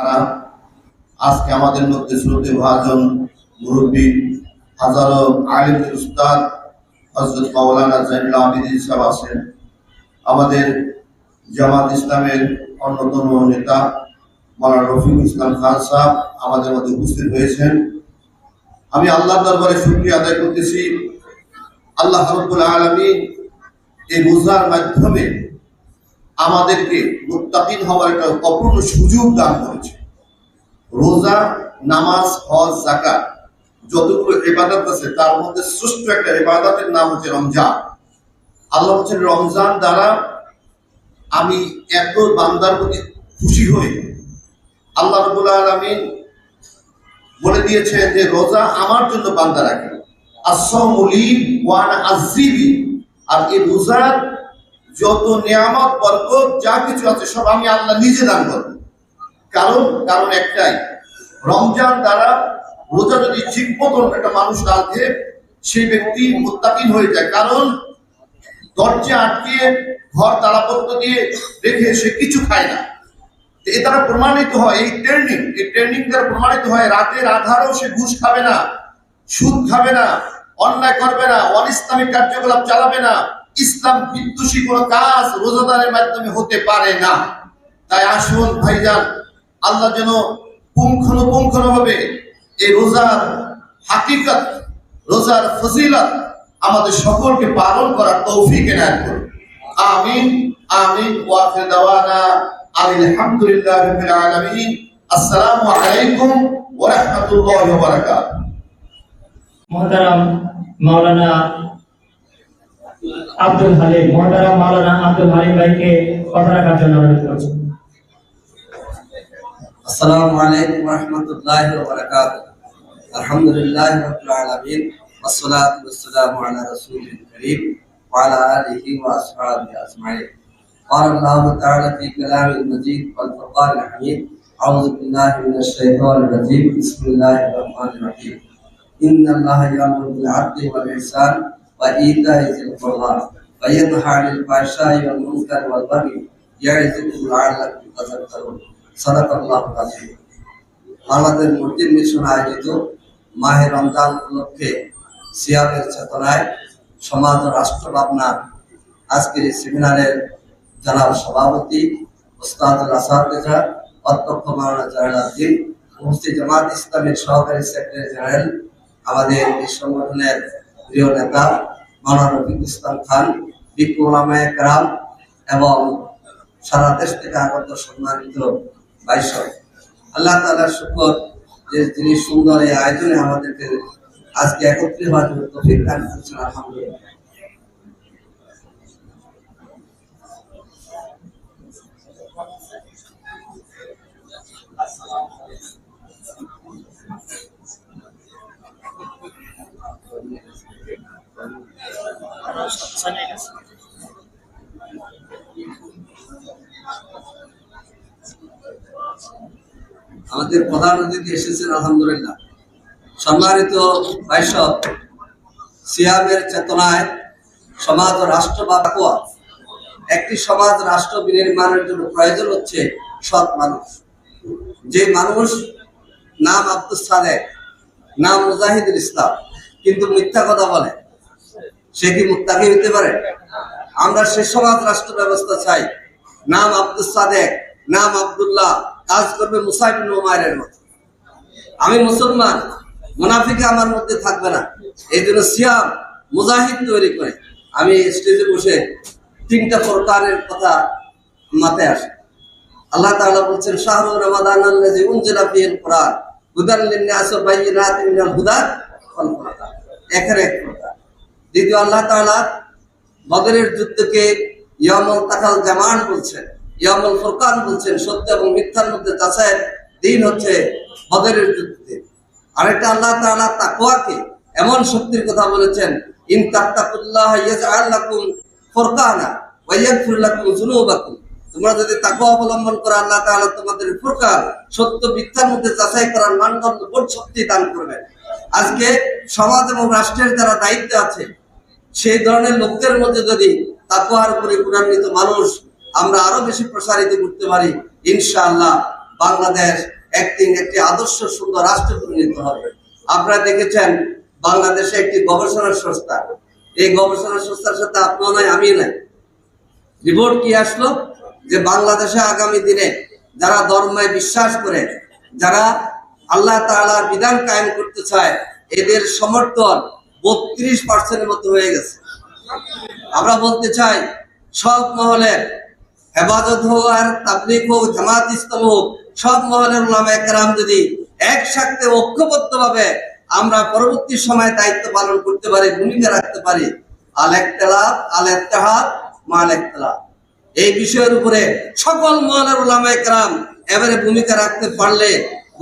তারা আজকে আমাদের মধ্যে শ্রদ্ধে ভাজন মুরব্বী হাজারো আলিম উস্তাদ হজরত মাওলানা জাইনুল আবিদিন সাহেব আছেন। আমাদের জামাত ইসলামের অন্যতম নেতা মাওলানা রফিক ইসলাম খান সাহেব আমাদের মধ্যে উপস্থিত হয়েছেন। আমি আল্লাহ দরবারে শুক্রিয়া আদায় করতেছি। আল্লাহ রব্বুল আলমী এই রোজার মাধ্যমে আমাদেরকে মুত্তাকিন হওয়ার একটা অপূর্ণ সুযোগ দান করেছে। রোজা, নামাজ, হজ জাকাত যতগুলো ইবাদত আছে, তার মধ্যে শ্রেষ্ঠ একটা ইবাদতের নাম হচ্ছে রমজান। আল্লাহ হচ্ছেন রমজান দ্বারা আমি এত বান্দার প্রতি খুশি হই। আল্লাহ রবুল আলমিন বলে দিয়েছেন যে, রোজা আমার জন্য বান্দা রাখে। আসমলি ওয়ান আজিবি আর এই রোজার যত নিয়ামত, বরকত, যা কিছু আছে, সব আমি আল্লাহ নিজে দান করব। কারণ কারণ একটাই, রমজান দ্বারা রোজা যদি ঠিক মতন একটা মানুষ রাখে, সেই ব্যক্তি মুত্তাকিন হয়ে যায়। কারণ, দরজা আটকে ঘর তালাপত্র দিয়ে রেখে সে কিছু খায় না। এ দ্বারা প্রমাণিত হয়, এই ট্রেনিং এই ট্রেনিং দ্বারা প্রমাণিত হয়, রাতের আধারও সে ঘুষ খাবে না, সুদ খাবে না, অন্যায় করবে না অনিসলামিক কার্যকলাপ চালাবে না ইসলাম বিদ্বেষী কোনো কাজ রোজাদারের মাধ্যমে হতে পারে না। তাই আসুন ভাইজান, আল্লাহ যেন পুঙ্খানুপুঙ্খানু ভাবে এই রোজার হাকিকত, রোজার ফজিলত আমাদের সকলকে পালন করার তৌফিক এনায়ত করুন। আমিন আমিন ওয়াফির দাওয়ানা আলহামদুলিল্লাহ রাব্বিল আলামিন। আসসালামু আলাইকুম ওয়া রাহমাতুল্লাহি ওয়া বারাকাতুহু। মহতারাম মাওলানা আব্দুল হালিম মহতারাম মাওলানা আব্দুল হালিম ভাইকে কথা রাখার জন্য অনুরোধ করছি السلام عليكم ورحمة الله وبركاته الحمد لله رب العالمين والصلاة والسلام على رسول الكريم وعلى آله وأصحابه أجمعين قال الله تعالى في كلام المجيد والفرقان الحميد أعوذ بالله من الشيطان الرجيم بسم الله الرحمن الرحيم إن الله يأمر بالعدل والإحسان وإيتاء ذي القربى وينهى عن الفحشاء والمنكر والبغي يعظكم لعلكم تذكرون صدق الله العظيم বাংলাদেশ মসজিদ মিশন আয়োজিত মাহে রমজান উপলক্ষে সিয়ামের চেতনায় সমাজ ও রাষ্ট্র ভাবনার আজকের এই সেমিনারের জনাব সভাপতি ওস্তাদুল আসাদা অধ্যক্ষ মাওলানা জালালউদ্দিন মুফতি জামাত ইসলামের সহকারী সেক্রেটারি জেনারেল আমাদের এই সংগঠনের প্রিয় নেতা ইসলাম খান এবং থেকে আগত সম্মানিত বাইশ আল্লাহ যে সুন্দর এই আয়োজনে আমাদেরকে আজকে একত্রিত হওয়ার জন্য আমাদের প্রধান অতিথি এসেছেন, আলহামদুলিল্লাহ। সম্মানিত বাইশক সিয়ামের চেতনায় সমাজ ও রাষ্ট্র বা একটি সমাজ রাষ্ট্র বিনির্মাণের জন্য প্রয়োজন হচ্ছে সৎ মানুষ। যে মানুষ নাম আব্দুল সাদেক, নাম মুজাহিদুল ইসলাম, কিন্তু মিথ্যা কথা বলে। সে কি মুত্তাকি হতে পারে? আমরা সে সমাজ রাষ্ট্র ব্যবস্থা চাই। নাম আব্দুল সাদেক, নাম আব্দুল্লাহ, কাজ করবে মুসাইবিন ওমায়ের মতো। আমি মুসলমান মুনাফিকে আমার মধ্যে থাকবে না। এই জন্য সিয়াম, মুজাহিদ তৈরি করে আমি স্টেজে বসে তিনটা প্রকারের কথা মাথায় আসে। আল্লাহ তাআলা বলছেন শাহরুর রমাদান আল্লাযী উনজিলা ফিহিল কুরআন হুদান হুদা একের এক প্রকার। দ্বিতীয় আল্লাহ তাআলা বদরের যুদ্ধকে ইয়ামুল তাকাল জামান বলছেন ইয়ামুল ফুরকান বলছেন, সত্য এবং মিথ্যার মধ্যে যাচাইয়ের দিন হচ্ছে বদরের যুদ্ধে। আরেকটা আল্লাহ তাআলা তাকওয়াকে এমন শক্তির কথা বলেছেন, ইন তাত্তাকুল্লাহ ইয়াজআল লাকুম ফুরকানা ওয়া ইয়াগফির লাকুম তোমরা যদি তাকওয়া অবলম্বন করো, আল্লাহ তাআলা তোমাদের ফুরকান, সত্য, মিথ্যার মধ্যে যাচাই করার মানদণ্ড বোধ শক্তি দান করবেন? আজকে সমাজ এবং রাষ্ট্রের যারা দায়িত্ব আছে সেই ধরনের লোকদের মধ্যে যদি তাকুয়ার উপরে গুণান্বিত মানুষ আমরা আরও বেশি প্রসারিত করতে পারি, ইনশাআল্লাহ বাংলাদেশ একদিন একটি আদর্শ সুন্দর রাষ্ট্রে পরিণত হবে। আপনারা দেখেছেন, বাংলাদেশে একটি গবেষণা সংস্থা। এই গবেষণা সংস্থার সাথে আপনিও নাই আমি নাই রিপোর্ট কি আসলো? যে বাংলাদেশে আগামী দিনে যারা ধর্মে বিশ্বাস করে, যারা আল্লাহ তাআলার বিধান কায়েম করতে চায়, এদের সমর্থন বত্রিশ পার্সেন্টের মতো হয়ে গেছে। আমরা বলতে চাই, সব মহলের হেফাজত হোক আর তাবলিক হোক, জামাত ইসলাম হোক, সব মহলের উলামা একরাম যদি একসাথে ঐক্যবদ্ধভাবে আমরা পরবর্তী সময় দায়িত্ব পালন করতে পারি, ভূমিকা রাখতে পারি, আল একতলাফ আল ইত্তেহাদ, মাল একতলাফ এই বিষয়ের উপরে সকল মহলের উলামা একরাম এবারে ভূমিকা রাখতে পারলে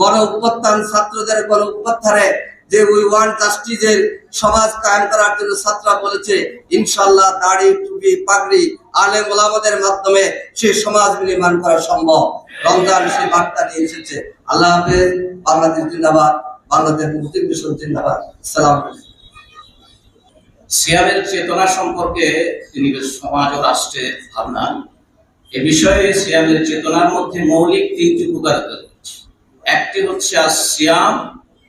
গণ উত্থান ছাত্রদের গণ উত্থানে যে উই ওয়ান জাস্টিসের সমাজ কায়েম করার জন্য ছাত্ররা বলেছে ইনশাল্লাহ দাড়ি, টুপি, পাগড়ি আলেম ওলামাদের মাধ্যমে সেই সমাজ নির্মাণ করা সম্ভব। রমজান সেই বার্তা নিয়ে এসেছে। আল্লাহ হাফেজ, বাংলাদেশ জিন্দাবাদ, বাংলাদেশ মুসলিম মিশন জিন্দাবাদ। সালাম সিয়ামের চেতনা সম্পর্কে তিনি সমাজ ও রাষ্ট্রের ভাবনা। এ বিষয়ে সিয়ামের চেতনার মধ্যে মৌলিক তিনটি উপকারিতা রয়েছে। একটি হচ্ছে সিয়াম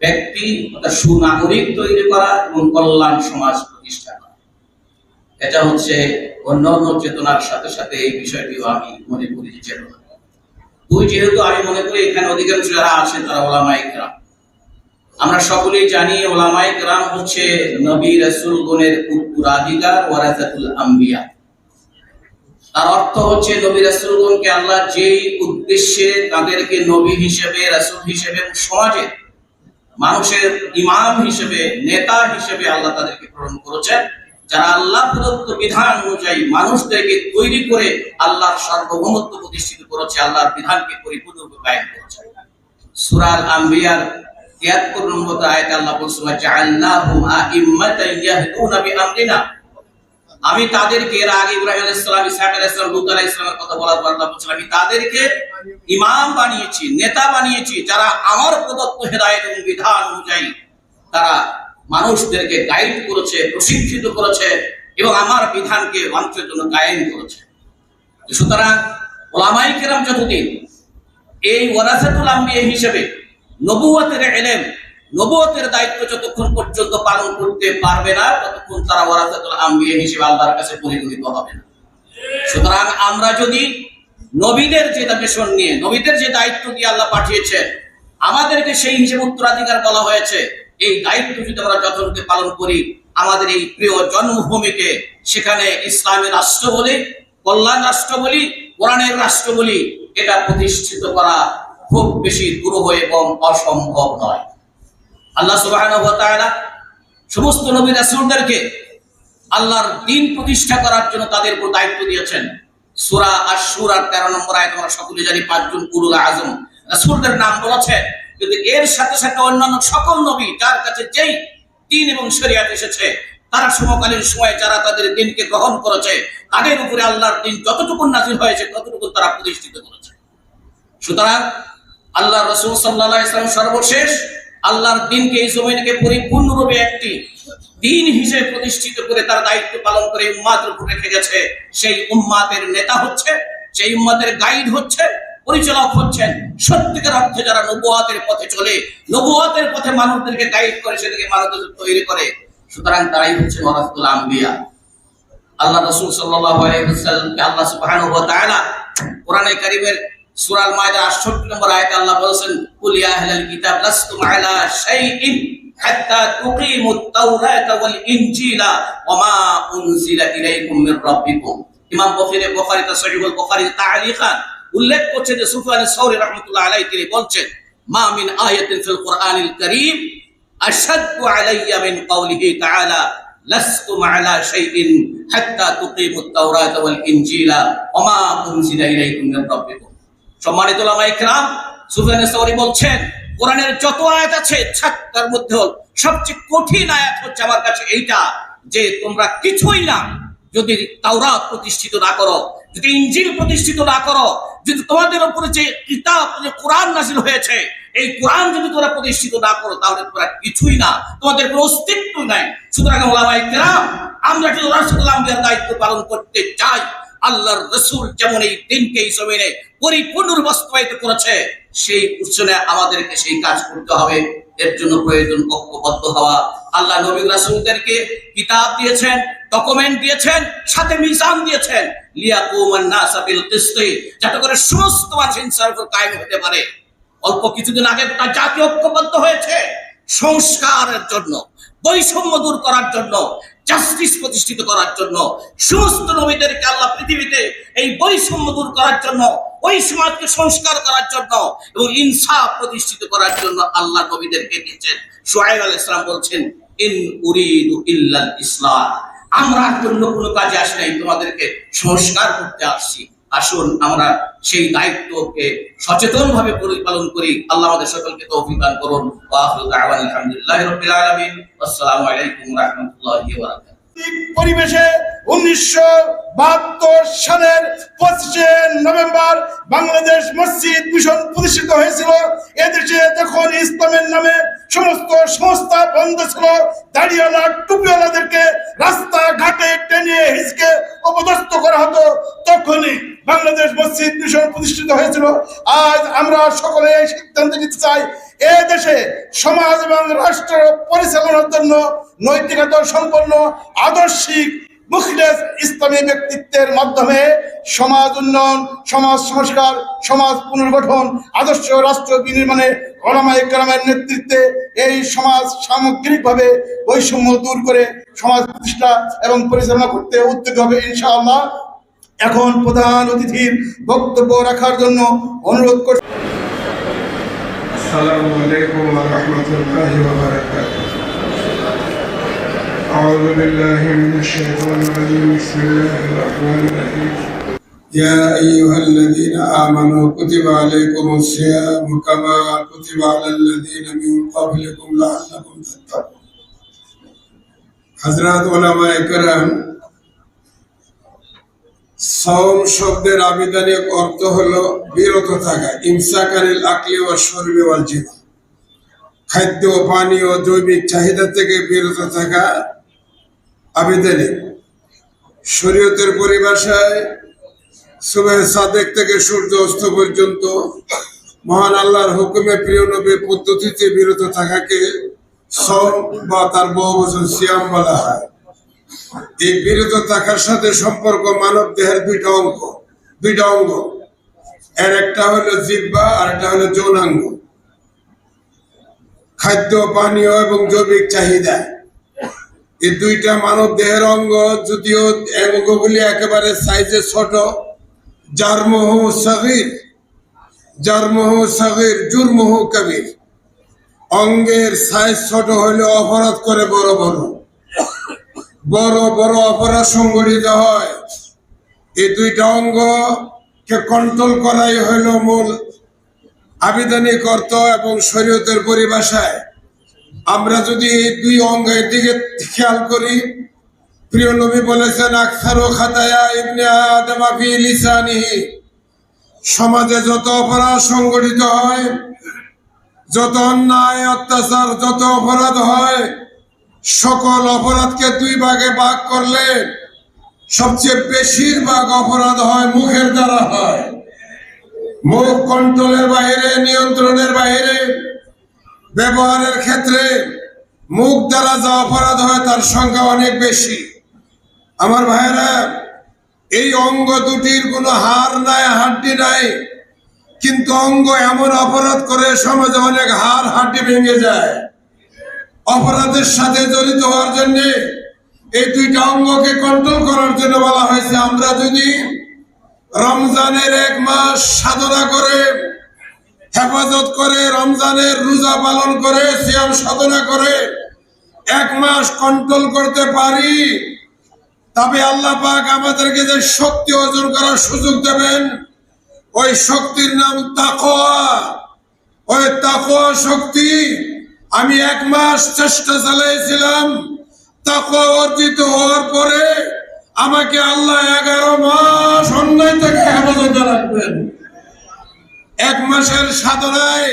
ব্যক্তি অর্থাৎ সুনাগরিক তৈরি করা এবং কল্যাণ সমাজ প্রতিষ্ঠা করা। এটা হচ্ছে অন্য অন্য চেতনার সাথে সাথে এই বিষয়টিও আমি মনে করি যে দুই যেহেতু আমি মনে করি এখানে অধিকাংশ যারা আছেন তারা ওলামা ইকরাম আমরা সকলেই জানি ওলামাই কেরাম হচ্ছে নবী রসুল গণের উত্তরাধিকার ওয়ারাজাতুল আম্বিয়া। তার অর্থ হচ্ছে নবী রসুল গণকে আল্লাহ যেই উদ্দেশ্যে তাদেরকে নবী হিসেবে, রসুল হিসেবে সমাজে মানুষের ইমাম হিসেবে, নেতা হিসেবে আল্লাহ তাদেরকে প্রেরণ করেছেন, যারা আল্লাহ প্রদত্ত বিধান অনুযায়ী মানুষদেরকে তৈরি করে আল্লাহর সার্বভৌমত্ব প্রতিষ্ঠিত করেছে, আল্লাহর বিধানকে পরিপূর্ণরূপে কায়েম করেছে। সুরাল আম্বিয়ার তিয়াত্তর নম্বর আয়াতে আল্লাহ বলছেন জাআলনাহুম ইম্মাতান ইয়াহদুনা বিআমরিনা। আমি তাদেরকে এর আগে ইব্রাহিম আলাইহিস সালাম, ইসহাক আলাইহিস সালাম, লূত আলাইহিস সালামের কথা বলার আল্লাহ বলছেন আমি তাদেরকে ইমাম বানিয়েছি, নেতা বানিয়েছি, যারা আমার প্রদত্ত হেদায়েত এবং বিধান অনুযায়ী তারা মানুষদেরকে গাইড করেছে, প্রশিক্ষিত করেছে এবং আমার বিধানকে মানুষের জন্য কায়েম করেছে। সুতরাং ওলামাই কেরাম যতদিন এই ওয়ারাসাতুল আম্বিয়া হিসেবে নবুয়তের এলেম নবুয়তের দায়িত্ব যতক্ষণ পর্যন্ত পালন করতে পারবে না, ততক্ষণ তারা ওয়ারাসাতুল আম্বিয়া হিসেবে আল্লাহর কাছে পরিগণিত হবে না। সুতরাং আমরা যদি নবীদের যে মিশন নিয়ে, নবীদের যে দায়িত্ব দিয়ে আল্লাহ পাঠিয়েছেন, আমাদেরকে সেই হিসেবে উত্তরাধিকার বলা হয়েছে, এই দায়িত্ব যদি আমরা যথাযথ পালন করি, আমাদের এই প্রিয় জন্মভূমিকে সেখানে ইসলামের রাষ্ট্র বলি, কল্যাণ রাষ্ট্র বলি, কোরআনের রাষ্ট্র বলি, এটা প্রতিষ্ঠিত করা খুব বেশি দুরূহ এবং অসম্ভব নয়। আল্লাহ তাআলা সমস্ত নবী রাসূলদেরকে আল্লাহর দিন প্রতিষ্ঠা করার জন্য তাদের উপর দায়িত্ব দিয়েছেন। সূরা আশ-শূরার 13 নম্বর আয়াত আমরা সকলে জানি, পাঁচজন উলুল আজম। রাসূলদের নাম বলেছে, কিন্তু এর সাথে সাথে অন্যান্য সকল নবী যার কাছে যেই দিন এবং শরিয়াত এসেছে, তারা সমকালীন সময়ে যারা তাদের দিনকে গ্রহণ করেছে, তাদের উপরে আল্লাহর দিন যতটুকু নাজির হয়েছে, ততটুকু তারা প্রতিষ্ঠিত করেছে। সুতরাং আল্লাহ রসুল সাল্লাহ ইসলাম সর্বশেষ আল্লাহর দিনকে এই জমিনকে পরিপূর্ণরূপে একটি দিন হিসেবে প্রতিষ্ঠিত করে তার দায়িত্ব পালন করে উম্মাদের উপর রেখে গেছে। সেই উম্মাদের নেতা হচ্ছে, সেই উম্মাদের গাইড হচ্ছে, পরিচালক হচ্ছেন সত্যিকার অর্থে যারা নবুয়াতের পথে চলে, নবুয়াতের পথে মানুষদেরকে গাইড করে সেদিকে মানুষদের তৈরি করে। সুতরাং তারাই হচ্ছে ওয়ারাসতুল আম্বিয়া। আল্লাহ রাসূল সাল্লাল্লাহু আলাইহি আল্লাহ সুবহানাহু ওয়া তাআলা কোরআনে কারীমের সূরা আল মাইদা 68 নম্বর আয়াতে আল্লাহ বলেছেন কুল ইয়া আহলাল কিতাব লাস্তুম আলা শাইইন হাত্তা তুকিমুত তাওরাতা ওয়াল ইনজিলা ওয়া মা উনজিলা ইলাইকুম মির রাব্বিকুম ইমাম বুখারী বুখারী তা সহিহুল বুখারী তাআলিকান উল্লেখ করছেন যে সুফিয়ান সাউরি রাহমাতুল্লাহ আলাইহি তিনি বলছেন মা মিন আয়াতিন ফিল কোরআনিল কারীম আশাদ্দু আলাইয়া মিন কাওলিহি তাআলা لستم على شيء حتى تقيموا التوراة والإنجيل وما أنزل إليكم من ربكم সম্মানিত বলছেন, কোরআনের যত আয়াত আছে ছাক তার মধ্যে সবচেয়ে কঠিন আয়াত হচ্ছে আমার কাছে এইটা, যে তোমরা কিছুই না যদি তাওরাত প্রতিষ্ঠিত না করো, যদি ইঞ্জিল প্রতিষ্ঠিত না করো, যদি তোমাদের উপরে যে কিতাব, যে কোরআন নাজিল হয়েছে, এই কোরআন যদি তোমরা প্রতিষ্ঠিত না করো, তাহলে তোমরা কিছুই না, তোমাদের কোনো অস্তিত্ব নাই। সুতরাং আমরা দায়িত্ব পালন করতে চাই। আল্লাহর রসুল যেমন এই দিনকে এই জমিনে পরিপূর্ণ বাস্তবায়িত করেছে, সেই উচ্চনে আমাদেরকে সেই কাজ করতে হবে। এর জন্য প্রয়োজন ঐক্যবদ্ধ হওয়া। আল্লাহ নবী রাসূলদেরকে কিতাব দিয়েছেন, ডকুমেন্ট দিয়েছেন, সাথে মিজান দিয়েছেন। লিয়াকুমান নাসা বিল কিসতি, যাতে করে সমস্ত মানুষ ইনসাফের কায়েম হতে পারে। অল্প কিছুদিন আগে গোটা জাতি ঐক্যবদ্ধ হয়েছে। সংস্কারের জন্য, বৈষম্য দূর করার জন্য জাস্টিস প্রতিষ্ঠিত করার জন্য সমস্ত নবীদেরকে আল্লাহ পৃথিবীতে এই বৈষম্য দূর করার জন্য, ওই সমাজকে সংস্কার করার জন্য এবং ইনসাফ প্রতিষ্ঠিত করার জন্য আল্লাহ নবীদেরকে দিয়েছেন। সোহাইব আল ইসলাম বলছেন, ইন উরিদু ইসলাম। আমরা জন্য কোনো কাজে আসি নাই, তোমাদেরকে সংস্কার করতে আসছি। আসুন, আমরা সেই দায়িত্বকে সচেতন ভাবে পরিপালন করি। আল্লাহ আমাদের সকলকে তৌফিক দান করুন। আলহামদুলিল্লাহি রাব্বিল আলামিন। আসসালামু আলাইকুম রাহমাতুল্লাহি পরিবেশে উনিশশো বাহাত্তর সালের পঁচিশে নভেম্বর বাংলাদেশ মসজিদ মিশন প্রতিষ্ঠিত হয়েছিল। এদেশে যখন ইসলামের নামে সমস্ত সংস্থা বন্ধ ছিল। দাড়িওয়ালা টুপিওয়ালাদেরকে রাস্তা ঘাটে টেনে হিসকে অপদস্থ করা হতো। তখনই বাংলাদেশ মসজিদ মিশন প্রতিষ্ঠিত হয়েছিল। আজ আমরা সকলে এই সিদ্ধান্ত নিতে চাই, এ দেশে সমাজ এবং রাষ্ট্র পরিচালনার জন্য নৈতিকতা সম্পন্ন, আদর্শিক মুখলেস ইসলামী ব্যক্তিত্বের মাধ্যমে সমাজ উন্নয়ন, সমাজ সংস্কার, সমাজ পুনর্গঠন, আদর্শ রাষ্ট্র বিনির্মাণে অলামায় কালামের নেতৃত্বে এই সমাজ সামগ্রিকভাবে বৈষম্য দূর করে সমাজ প্রতিষ্ঠা এবং পরিচালনা করতে উদ্যোগ হবে ইনশাআল্লাহ। এখন প্রধান অতিথির বক্তব্য রাখার জন্য অনুরোধ করছি আসসালামু আলাইকুম ওয়া রাহমাতুল্লাহি ওয়া বারাকাতুহু। أعوذ بالله من الشيطان الرجيم بسم الله الرحمن الرحيم يا أيها الذين آمنوا كتب عليكم الصيام كما كتب على الذين من قبلكم لعلكم تتقون حضرات علماء کرام সওম শব্দের আবিধানিক অর্থ হলো বিরত থাকা ইমসাকারিল আকলি ও শরীরে ওয়াল জিমা খাদ্য পানি ও জৈবিক চাহিদা থেকে বিরত থাকা আবিধানিক শরীয়তের পরিভাষায় সুবে সাদেক থেকে সূর্য অস্ত পর্যন্ত মহান আল্লাহর হুকুমে প্রিয় নবীর পদ্ধতিতে বিরত থাকাকে সম বা তার বহু বছর সিয়াম বলা হয়। এই বিরত থাকার সাথে সম্পর্ক মানব দেহের দুইটা অঙ্গ দুইটা অঙ্গ। এর একটা হলো জিব্বা আর একটা হলো যৌনাঙ্গ। খাদ্য, পানীয় এবং জৈবিক চাহিদা। এই দুইটা মানব দেহের অঙ্গ যদিও অঙ্গগুলি একেবারে সাইজে ছোট জারমহ সগির জারমহ সগির জুরমহ কবির। অঙ্গের সাইজ ছোট হলে অপরাধ করে বড় বড়। বড় বড় অপরাধ সংগঠিত হয়। এই দুইটা অঙ্গকে কন্ট্রোল করাই হইল মূল আবিধানিক অর্থ এবং শরীয়তের পরিভাষায়। আমরা যদি এই দুই অঙ্গের দিকে খেয়াল করি, প্রিয় নবী বলেছেন, আকসারো খাতায়া লিসানিহি সমাজে যত অপরাধ সংগঠিত হয়, যত অন্যায়, অত্যাচার, যত অপরাধ হয়, সকল অপরাধকে দুই ভাগে ভাগ করলে সবচেয়ে বেশিরভাগ অপরাধ হয় মুখের দ্বারা হয়। মুখ কন্ট্রোলের বাইরে নিয়ন্ত্রণের বাইরে ব্যবহারের ক্ষেত্রে মুখ দ্বারা যা অপরাধ হয় তার সংখ্যা অনেক বেশি। আমার ভাইয়েরা, এই অঙ্গ দুটির কোনো হার নাই, হাড্ডি নাই, কিন্তু অঙ্গ এমন অপরাধ করে সমাজে অনেক হাড়, হাড্ডি ভেঙে যায়। অপরাধের সাথে জড়িত হওয়ার জন্য এই দুইটা অঙ্গকে কন্ট্রোল করার জন্য বলা হয়েছে, আমরা যদি রমজানের এক মাস সাধনা করে হেফাজত করে, রমজানের রোজা পালন করে, সিয়াম সাধনা করে, এক মাস কন্ট্রোল করতে পারি, তবে আল্লাহ পাক আমাদেরকে যে শক্তি অর্জন করার সুযোগ দেবেন, ওই শক্তির নাম তাকোয়া ওই তাকওয়া শক্তি, আমি এক মাস চেষ্টা চালাইছিলাম, তাকওয়া অর্জিত হওয়ার পরে আমাকে আল্লাহ এগারো মাস অন্যায় থেকে হেফাজতে রাখবেন। এক মাসের সাধনায়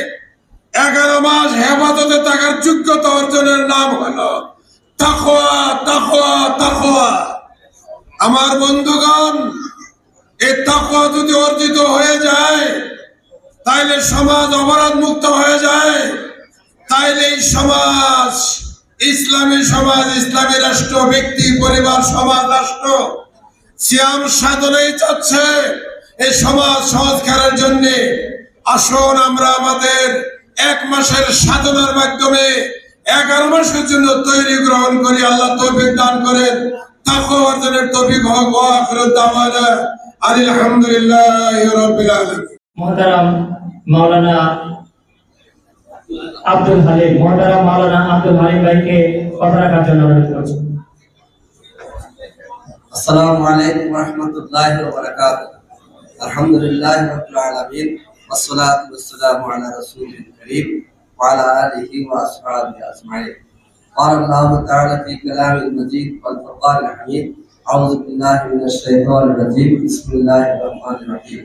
এগারো মাস হেফাজতে থাকার যোগ্যতা অর্জনের নাম হলো তাকওয়া তাকওয়া তাকওয়া। আমার বন্ধুগণ, এই তাকওয়া যদি অর্জিত হয়ে যায়, তাইলে সমাজ অপরাধ মুক্ত হয়ে যায়। তাইলে এই সমাজ, ইসলামী সমাজ, ইসলামী রাষ্ট্র, ব্যক্তি, পরিবার, সমাজ, রাষ্ট্র সিয়াম সাধনেই চাচ্ছে এই সমাজ সংস্কারের জন্য আসুন আমরা আমাদের এক মাসের সাধনার মাধ্যমে এগারো মাসের জন্য তৈরি গ্রহণ করি। আল্লাহ তৌফিক দান করেন। অর্জনের তৌফিক হোক। ওয়া আখিরু দাওয়ানা আলহামদুলিল্লাহি রাব্বিল আলামিন। মহতারাম মাওলানা আব্দুল হালিম মহতারাম মাওলানা আব্দুল হালিম ভাইকে কথা রাখার জন্য অনুরোধ করছি। আসসালামু আলাইকুম ওয়া রাহমাতুল্লাহি ওয়া বারাকাতুহু আলহামদুলিল্লাহি রাব্বিল আলামিন والصلاة والسلام على رسول الكريم وعلى آله وأصحابه أجمعين قال الله تعالى في كلام المجيد والفرقان الحميد أعوذ بالله من الشيطان الرجيم بسم الله الرحمن الرحيم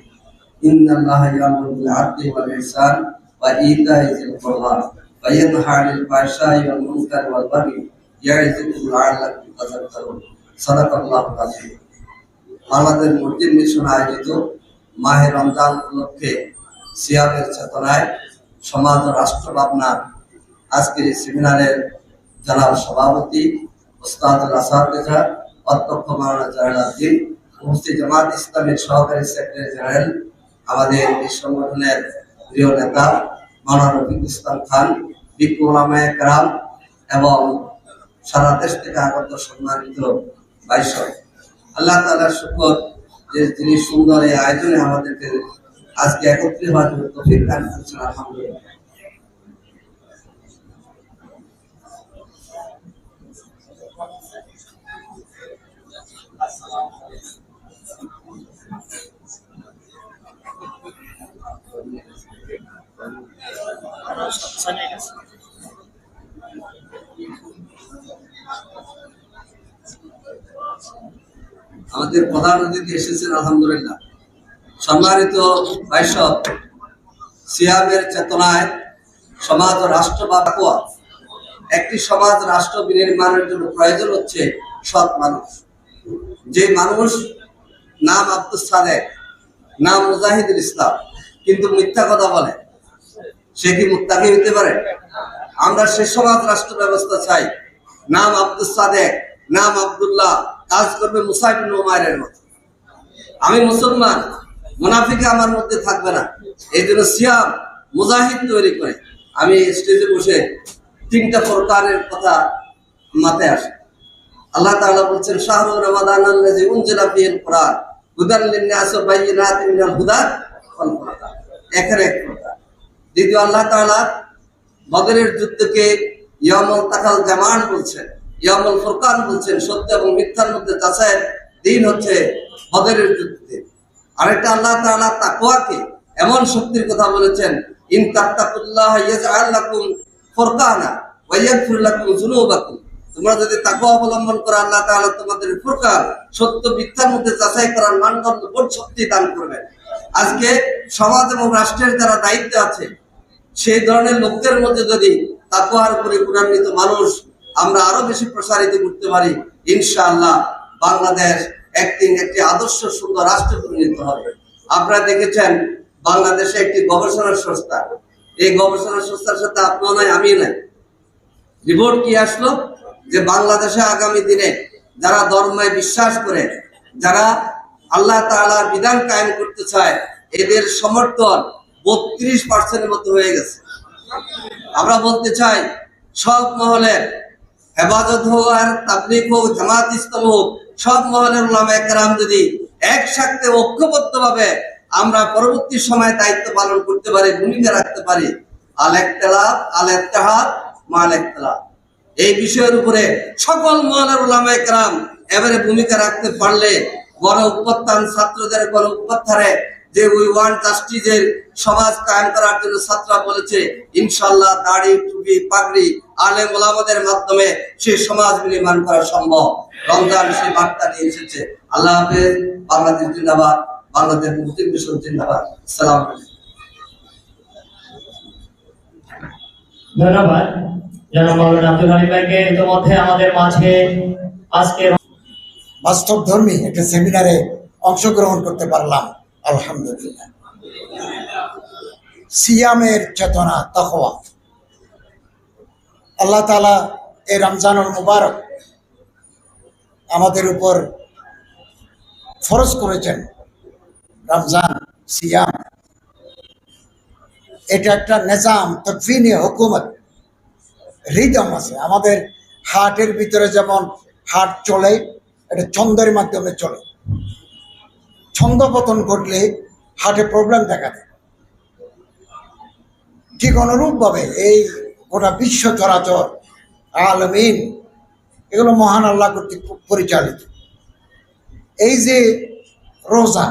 إن الله يأمر بالعدل والإحسان وإيتاء ذي القربى وينهى عن الفحشاء والمنكر والبغي يعظكم لعلكم تذكرون صدق الله العظيم আমাদের মসজিদ মিশন আয়োজিত মাহে রমজান উপলক্ষে সিয়ামের চেতনায় সমাজ রাষ্ট্র ভাবনার আজকের সেমিনারের জনাব সভাপতি ওস্তাদুল আসাদা অধ্যক্ষ মাওলানা জালালউদ্দিন মুফতি জামাত ইসলামের সহকারী সেক্রেটারি জেনারেল, আমাদের এই সংগঠনের প্রিয় নেতা মাওলানা রফিকুল ইসলাম খান বিপুল ওলামায়ে কেরাম এবং সারা দেশ থেকে আগত সম্মানিত বাইশক আল্লাহ তাআলার শুকর যে তিনি সুন্দর এই আয়োজনে আমাদেরকে আজকে একত্রিত হওয়ার জন্য তৌফিক দান করেছেন আলহামদুলিল্লাহ। আমাদের প্রধান অতিথি এসেছেন, আলহামদুলিল্লাহ। সম্মানিত বৈশব সিয়ামের চেতনায় সমাজ ও রাষ্ট্র বা তাকওয়া। একটি সমাজ রাষ্ট্র বিনির্মাণের জন্য প্রয়োজন হচ্ছে সৎ মানুষ। যে মানুষ নাম আব্দুল সাদেক নাম মুজাহিদুল ইসলাম, কিন্তু মিথ্যা কথা বলে, সে কি মুত্তাকি হতে পারে? আমরা সে সমাজ রাষ্ট্র ব্যবস্থা চাই। নাম আব্দুল সাদেক, নাম আব্দুল্লাহ কাজ করবে মুসাইবিন ওমায়ের মতো। আমি মুসলমান মুনাফিকে আমার মধ্যে থাকবে না। এই জন্য সিয়াম, মুজাহিদ তৈরি করে। আমি স্টেজে বসে তিনটা প্রকারের কথা মাথায় আসে। আল্লাহ তাআলা বলছেন শাহরুর রমাদান আল্লাযী উনজিলা ফিহিল কুরআন হুদাল লিন-নাস ওয়া বায়িনাতিন মিনাল হুদা ওয়াল ফুরকান একের এক প্রকার। দ্বিতীয়, আল্লাহ তাআলা বদরের যুদ্ধকে ইয়ামুল তাকাল জামান বলছেন। ইয়ামুল ফুরকান বলছেন, সত্য এবং মিথ্যার মধ্যে যাচাইয়ের দিন হচ্ছে বদরের যুদ্ধে। আরেকটা আল্লাহ তাআলা তাকওয়াকে এমন শক্তির কথা বলেছেন, ইন তাত্তাকুল্লাহ ইয়াজআল লাকুম ফুরকানা ওয়া ইয়াগফির লাকুম তোমরা যদি তাকওয়া অবলম্বন করো, আল্লাহ তাআলা তোমাদের ফুরকান, সত্য, মিথ্যার মধ্যে যাচাই করার মানদণ্ড বোধ শক্তি দান করবেন? আজকে সমাজ এবং রাষ্ট্রের যারা দায়িত্ব আছে, সেই ধরনের লোকদের মধ্যে যদি তাকুয়ার উপরে গুণান্বিত মানুষ আমরা আরও বেশি প্রসারিত করতে পারি, ইনশাআল্লাহ বাংলাদেশ একদিন একটি আদর্শ সুন্দর রাষ্ট্রে পরিণত হবে। আপনারা দেখেছেন, বাংলাদেশে একটি গবেষণা সংস্থা। এই গবেষণা সংস্থার সাথে আপনার নাই আমি নাই। রিপোর্ট কি আসলো? যে বাংলাদেশে আগামী দিনে যারা ধর্মে বিশ্বাস করে, যারা আল্লাহ তাআলার বিধান কায়েম করতে চায়, এদের সমর্থন বত্রিশ পার্সেন্টের মতো হয়ে গেছে। আমরা বলতে চাই, সব মহলের হেফাজত হোক আর তাবলিক হোক জামাত ইসলাম হোক সব মহলের উলামা একরাম যদি একসাথে ঐক্যবদ্ধ ভাবে আমরা পরবর্তী সময় দায়িত্ব পালন করতে পারি, ভূমিকা রাখতে পারি, আল একতলাফ আল একতলাফ এই বিষয়ের উপরে সকল মহলের উলামা একরাম এবারে ভূমিকা রাখতে পারলে গণ উত্থান ছাত্রদের গণ উত্থানে যে উই ওয়ান্ট জাস্টিসের সমাজ কায়েম করার জন্য ছাত্ররা বলেছে ইনশাল্লাহ দাড়ি, টুপি, পাগড়ি আলেম ওলামাদের মাধ্যমে সেই সমাজ নির্মাণ করা সম্ভব। রমজান সেই বার্তা নিয়ে এসেছে। আল্লাহ হাফেজ বাংলাদেশ জিন্দাবাদ বাংলাদেশ মুসলিম মিশন জিন্দাবাদ। সালাম ধন্যবাদ। জনাব মাওলানা আব্দুল ভাইকে ইতিমধ্যে আমাদের মাঝে আজকে বাস্তব ধর্মী একটা সেমিনারে অংশগ্রহণ করতে পারলাম। আলহামদুলিল্লাহ। সিয়ামের চেতনা তাকওয়া। আল্লাহ তালা এই রমজানুল মুবারক আমাদের উপর ফরজ করেছেন। রমজান, সিয়াম। এটা একটা নিজাম তকফিনি হুকুমত। রিদম আছে আমাদের হার্টের ভিতরে যেমন হার্ট চলে, এটা ছন্দের মাধ্যমে চলে। ছন্দ পতন ঘটলে হার্টে প্রবলেম দেখা দেয়। ঠিক অনুরূপভাবে এই গোটা বিশ্ব চরাচর, আলমিন, এগুলো মহান আল্লাহ কর্তৃক পরিচালিত। এই যে রোজা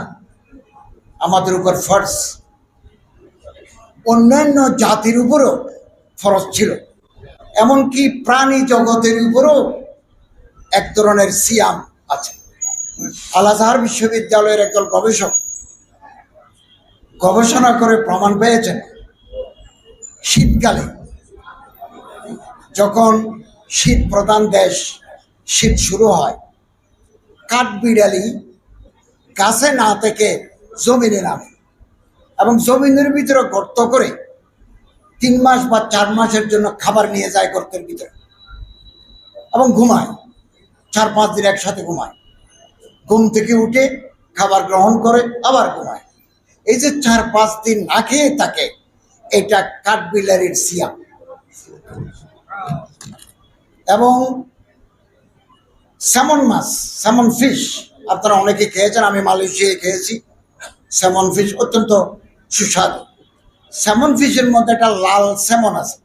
আমাদের উপর ফর্স অন্যান্য জাতির উপরও ফরজ ছিল। এমনকি প্রাণী জগতের উপরও এক ধরনের সিয়াম আছে। আল আজহার বিশ্ববিদ্যালয়ের একদল গবেষক গবেষণা করে প্রমাণ পেয়েছেন, শীতকালে যখন শীত প্রধান দেশ, শীত শুরু হয়, কাঠবিড়ালি গাছে না থেকে জমিনে নামে এবং জমিনের ভিতরে গর্ত করে তিন মাস বা চার মাসের জন্য খাবার নিয়ে যায় গর্তের ভিতরে এবং ঘুমায়, চার পাঁচ দিন একসাথে ঘুমায়। ঘুম থেকে উঠে খাবার গ্রহণ করে, আবার ঘুমায়। এই যে চার পাঁচ দিন না খেয়ে থাকে, এটা কাঠবিলারির সিয়াম। এবং স্যামন মাছ স্যামন ফিশ আপনারা অনেকে খেয়েছেন, আমি মালয়েশিয়ায় খেয়েছি। স্যামন ফিশ অত্যন্ত সুস্বাদু। স্যামন ফিশের মধ্যে একটা লাল স্যামন আছে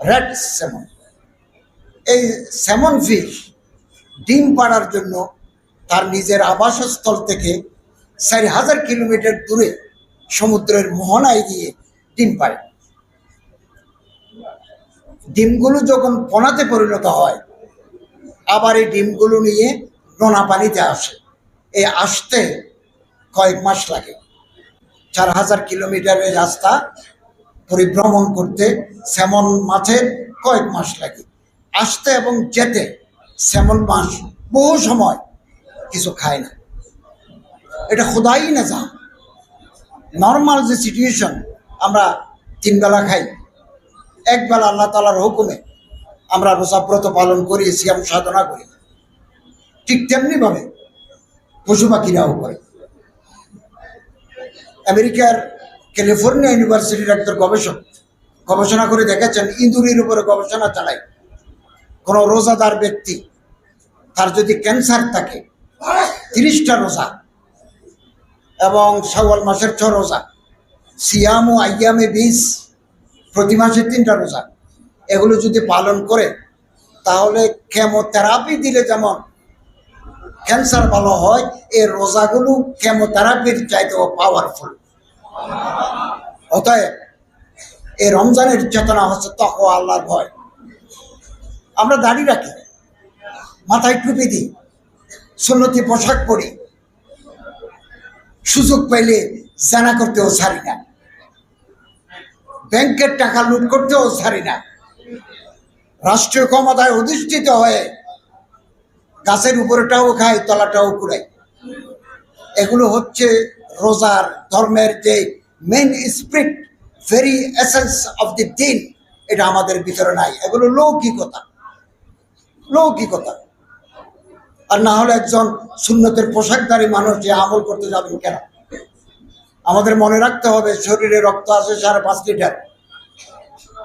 রেড স্যামন এই স্যামন ফিশ ডিম পাড়ার জন্য তার নিজের আবাসস্থল থেকে চারি হাজার কিলোমিটার দূরে সমুদ্রের মোহনায় গিয়ে ডিম পাড়ে। ডিমগুলো যখন পোনাতে পরিণত হয়, আবার এই ডিমগুলো নিয়ে নোনা পানিতে আসে। এই আসতে কয়েক মাস লাগে। চার হাজার কিলোমিটারের রাস্তা পরিভ্রমণ করতে স্যামন মাছের কয়েক মাস লাগে। আসতে এবং যেতে স্যামন মাছ বহু সময় কিছু খায় না। এটা খোদাই না যা নর্মাল যে সিচুয়েশন আমরা তিনবেলা খাই। এক বেলা আল্লাহ তালার হুকুমে আমরা রোজাব্রত পালন করি, সিয়াম সাধনা করি। ঠিক তেমনিভাবে পশু পাখিরাও করে। আমেরিকার ক্যালিফোর্নিয়া ইউনিভার্সিটির একজন গবেষক গবেষণা করে দেখেছেন, ইঁদুরের উপরে গবেষণা চালায়। কোনো রোজাদার ব্যক্তি, তার যদি ক্যান্সার থাকে, তিরিশটা রোজা এবং শাওয়াল মাসের ছ রোজা, সিয়াম ও আইয়ামে বিশ প্রতি মাসে তিনটা রোজা। এগুলো যদি পালন করে, তাহলে কেমোথেরাপি দিলে যেমন ক্যান্সার ভালো হয়, এই রোজাগুলো কেমোথেরাপির চাইতেও পাওয়ারফুল অতএব, এই রমজানের চেতনা হচ্ছে তক আল্লাহর ভয়। আমরা দাড়ি রাখি, মাথায় টুপি দিই, সুন্নতি পোশাক পরি, সুযোগ পাইলে জানা করতেও ছাড়ি না। ব্যাংকের টাকা লুট করতেও ছাড়ি না। রাষ্ট্রীয় ক্ষমতায় অধিষ্ঠিত হয়ে গাছের উপরেটাও খাই তলাটাও কুড়াই এগুলো হচ্ছে রোজার ধর্মের যে main spirit very essence of the দিন এটা আমাদের ভিতরে নাই। এগুলো লৌকিকতা। লৌকিকতা। আর না হলে একজন সুন্নতের পোশাকধারী মানুষ যে আমল করতে যাবেন কেন? আমাদের মনে রাখতে হবে, শরীরে রক্ত আছে সাড়ে পাঁচ লিটার,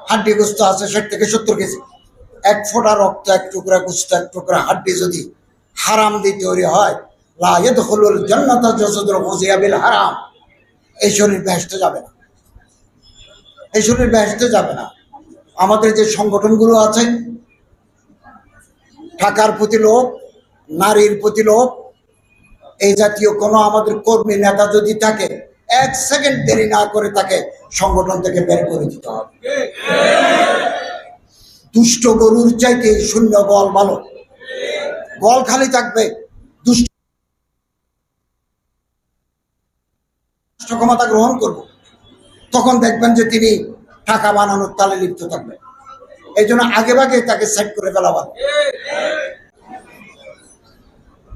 হাড্ডি গুস্ত আছে ষাট থেকে সত্তর কেজি। এক ফোঁটা রক্ত, এক টুকরা গোস্ত, এক টুকরা হাড্ডি যদি হারাম দিয়ে তৈরি হয়, লা ইয়াদখুলুল জান্নাতা জাসাদুল গুযিয়া বিল হারাম। এই শরীর বেহেশতে যাবে না। এই শরীর বেহেশতে যাবে না। আমাদের যে সংগঠনগুলো আছে টাকার প্রতি লোভ নারীর প্রতি লোভ এই জাতীয় কোনো আমাদের কর্মী নেতা যদি থাকে এক সেকেন্ড দেরি না করে তাকে সংগঠন থেকে বের করে দিতে হবে। দুষ্ট গরুর চাইতে শূন্য বল ভালো। বল খালি থাকবে, দুষ্ট ক্ষমতা গ্রহণ করব। তখন দেখবেন যে তিনি টাকা বানানোর তালে লিপ্ত থাকবেন। এই জন্য আগে ভাগে তাকে সেট করে ফেলা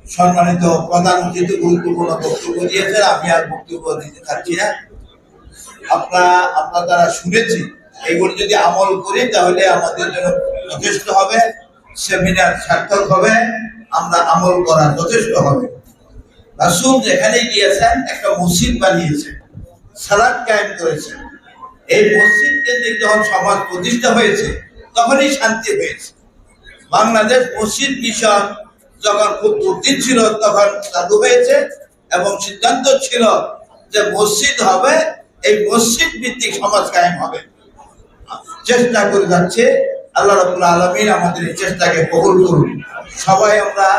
সম্মানিত প্রধান অতিথি, গুরুত্বপূর্ণ বক্তব্য দিয়েছেন। আমি আর বক্তব্য দিতে চাচ্ছি না। আপনারা, আপনার দ্বারা শুনেছি, এগুলো যদি আমল করি, তাহলে আমাদের জন্য যথেষ্ট হবে। সেমিনার সার্থক হবে। আমরা আমল করা যথেষ্ট হবে। রাসুল যেখানে গিয়েছেন, একটা মসজিদ বানিয়েছেন। সালাদ কায়েম করেছেন। এই মসজিদ কেন্দ্রিক যখন সমাজ প্রতিষ্ঠা হয়েছে, তখনই শান্তি হয়েছে। বাংলাদেশ মসজিদ মিশন যখন খুব দুর্দিন ছিল তখন চালু হয়েছে এবং সিদ্ধান্ত ছিল যে মসজিদ হবে, এই মসজিদ ভিত্তিক সমাজ কায়েম হবে। চেষ্টা করে যাচ্ছে। আল্লাহ রবুল্লা আলমিন আমাদের এই চেষ্টাকে বহুল করুন। সবাই আমরা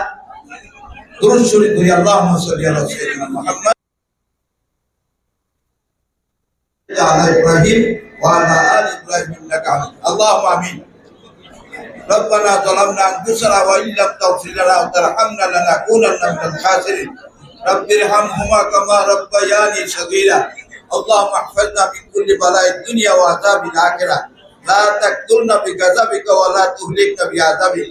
দুরুদ ধরি করি আল্লাহ আল্লাহ ইব্রাহিম আল্লাহ আমিন। ربنا ظلمنا أنفسنا وإن لم تغفر لنا وترحمنا لنكونن من الخاسرين. رب ارحمهما كما ربياني صغيرا. اللهم احفظنا من كل بلاء الدنيا وعذاب الآخرة. لا تقتلنا بغضبك ولا تهلكنا بعذابك.